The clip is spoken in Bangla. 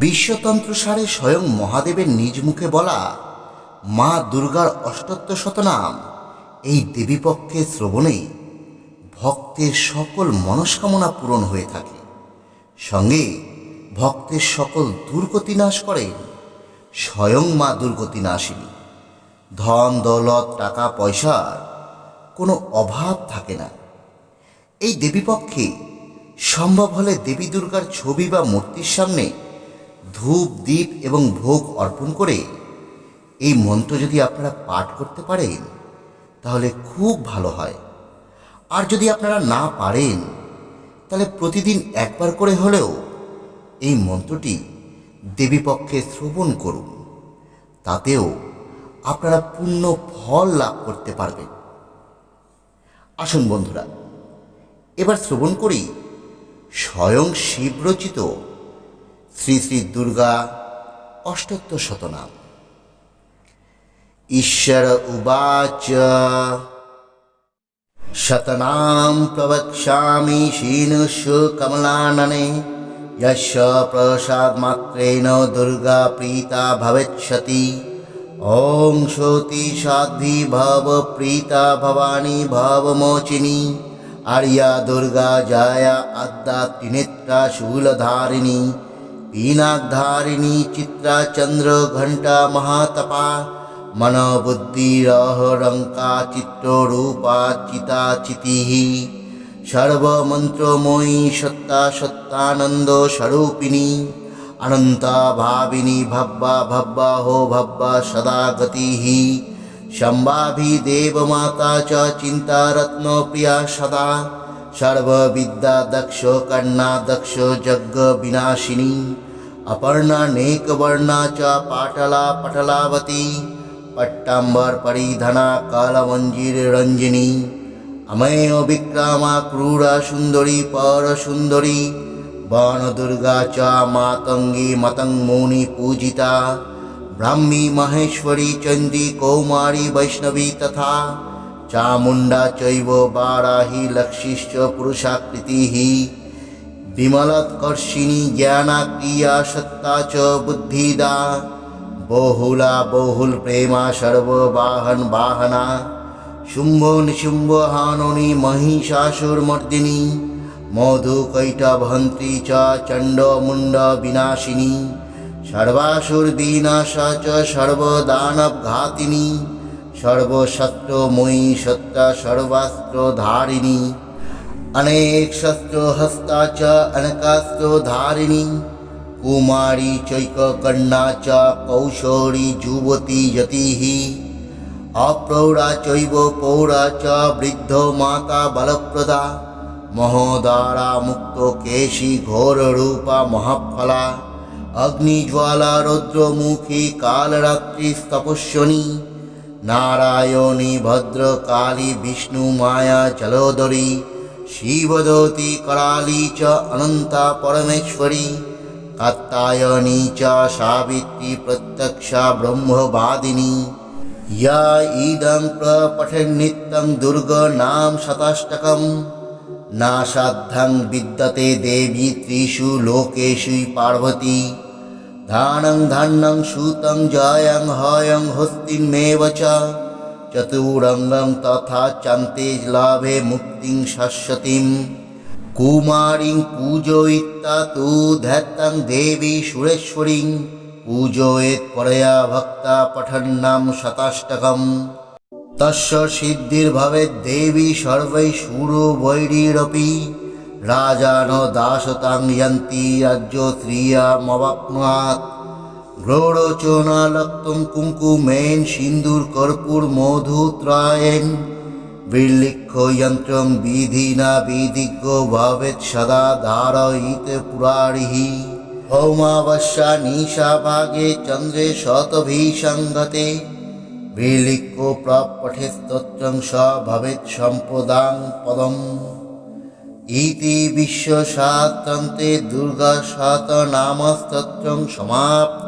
বিশ্বতন্ত্র সারে স্বয়ং মহাদেবের নিজ মুখে বলা মা দুর্গার অষ্টত্ব শতনাম। এই দেবীপক্ষে শ্রবণে ভক্তের সকল মনস্কামনা পূরণ হয়ে থাকে। সঙ্গে ভক্তের সকল দুর্গতি নাশ করেন স্বয়ং মা দুর্গতি নাশিনী। ধন, দৌলত, টাকা পয়সার কোনো অভাব থাকে না। এই দেবীপক্ষে সম্ভব হলে দেবী দুর্গার ছবি বা মূর্তির সামনে ধূপ দ্বীপ এবং ভোগ অর্পণ করে এই মন্ত্র যদি আপনারা পাঠ করতে পারেন, তাহলে খুব ভালো হয়। আর যদি আপনারা না পারেন, তাহলে প্রতিদিন একবার করে হলেও এই মন্ত্রটি দেবীপক্ষে শ্রবণ করুন। তাতেও আপনারা পূর্ণ ফল লাভ করতে পারবেন। আসুন বন্ধুরা, এবার শ্রবণ করি স্বয়ং শিবরচিত শ্রী শ্রী দুর্গা অষ্টোত্তর শতনাম ঈশ্বর উবাচ শতনাম প্রবক্ষ্যামি শীনুষ্য কমলাননে यश प्रसादमात्रेण दुर्गा प्रीता भविष्यति ॐ श्रोति साध्वी भव प्रीता भवानी भवमोचिनी आर्या दुर्गा जाया अद्दा त्रिनेत्रा शूलधारिणी पीनाग्धारिणी चित्राचन्द्र घण्टा महातपा मनबुद्धिरहरङ्का चित्तरूपा चिताचितिः सर्वमन्त्रमयी सत्ता सत्तानन्दस्वरूपिणी अनन्ता भाविनी भब्बा भब्बा हो भब्बा सदा गतिः शम्भाभिदेवमाता च चिन्तारत्नप्रिया सदा সর্ববিদ্যা দক্ষ কর্ণা দক্ষ যজ্ঞ বিনাশিনী অপর্ণা নেকবর্ণা চ পাটলা পটলাবতী পট্টাম্বর পরিধনা কালমঞ্জির রঞ্জিনী অমেয় বিক্রমা ক্রূরা সুন্দরী পরসুন্দরী, বনদুর্গা চ মাতঙ্গী মতঙ্গমুনি পূজিতা, ব্রাহ্মী মহেশ্বরী চণ্ডী কৌমারী বৈষ্ণবী তথা চামুন্ডা চৈব বারাহি লক্ষিশ্চ পুরুষাকৃতি বিমলৎকর্ষিণী জ্ঞানা ক্রিয়া সত্তা চ বুদ্ধিদা বহুলা বহুল প্রেমা সর্ববাহন বাহনা শুম্ভ নিশুম্ভ হাননি মহিষাসুরমর্দিনী মধুকৈটভন্ত্রী চ চণ্ডমুণ্ড বিনাশিনী সর্বাসুরবিনাশা চ সর্বদানবঘাতিনী সর্বশস্ত্রময়ী সত্তা সর্বাস্ত্রধারিণী অনেক শস্ত্রহস্তা চ অনেকাস্ত্রধারিণী কুমারী চৈককর্ণা চ, কৌশলী, যুবতী যতিः অপ্রৌঢ়া, চৈব পৌরা চ, বৃদ্ধ, মাতা, বলপ্রদা। মহোদারা, মুক্ত, কেশী, ঘোর রূপা, মহাফলা। অগ্নিজ্বালা, রৌদ্রমুখী, কালরাত্রি, তপস্বনী। নারায়ণী ভদ্রকালী বিষ্ণু মায়া জলোদরী শিবদতী করালী চ অনন্তা পরমেশ্বরী, কাত্তায়নী চ সাবিত্রী প্রত্যক্ষা ব্রহ্মবাদিনী। ইয়া ইদং প্রপঠন্নিত্যং দুর্গ নাম শতাষ্টকম। না সাধ্যং বিদ্যতে দেবী ত্রিষু লোকেষু পার্বতী। ধানং ধান্যং সুতং জয়ং হয়ং হস্তিং মেবচ চতুরঙ্গং তথা চান্তেজ লাভে মুক্তিং শাশ্বতিং কুমারীং পূজয়িতা তু ধ্যাত্তং দেবী সুরেশ্বরীং পূজয়েত পরয়া ভক্তা পঠন্নাম শতাষ্টকম তস্য সিদ্ধির্ভবে দেবী সর্বৈ সুরো বৈরীরপি রাজান দাসতাং ইয়ান্তি রাজ্য শ্রিয়া মবাপ্নাত ঘ্রোড়চনা লক্তম কুঙ্কুমেন সিন্দুর কর্পূর মধুত্রায়ণ বির্লিক্ষ যন্ত্রম বিধিনা বিধিজ্ঞ ভবেৎ সদা ধারয়িত পুরারিহি হৌমাবশ্যা নিশা ভাগে চন্দ্রে শতভিসঙ্গতে বিলিক্ষ প্রপঠে স্তোত্রং স ভবেৎ সম্পদাং পদম ইতি বিশ্বসাতন্তে দুর্গা শত নামস্তোত্রং সমাপ্ত।